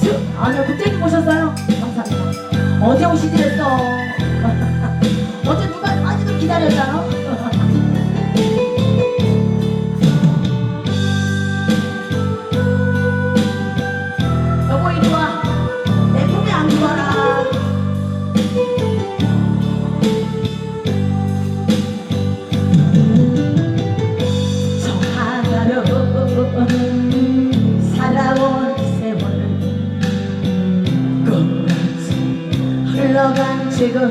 수, 아니요, 국장님 오셨어요? 감사합니다. 어제 오시지 그랬어. 这个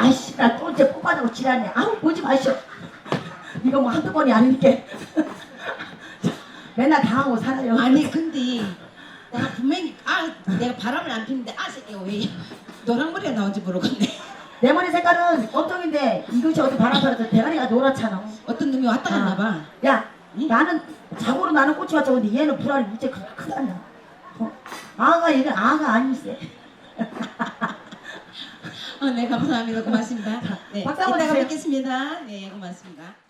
아이씨 나또 이제 뽑아내고 지랄네 아우 보지 마시오. 이거 뭐 한두 번이 아니니까 맨날 당하고 살아요. 아니 근데 내가 분명히 아 내가 바람을 안 피는데 아 새끼가 왜 노란 머리가 나온지 모르겠네. 내 머리 색깔은 검정인데 이것이 어디 바람 불어서 대가리가 노랗잖아. 어떤 놈이 왔다 갔나 봐. 야 나는 자고로 나는 꽃이 왔죠 근데 얘는 불알이 무지 크다 크다 어? 아가 얘는 아가 아니세 아, 네 감사합니다. 고맙습니다. 네 박수 한번 이따가 주세요. 뵙겠습니다. 네 고맙습니다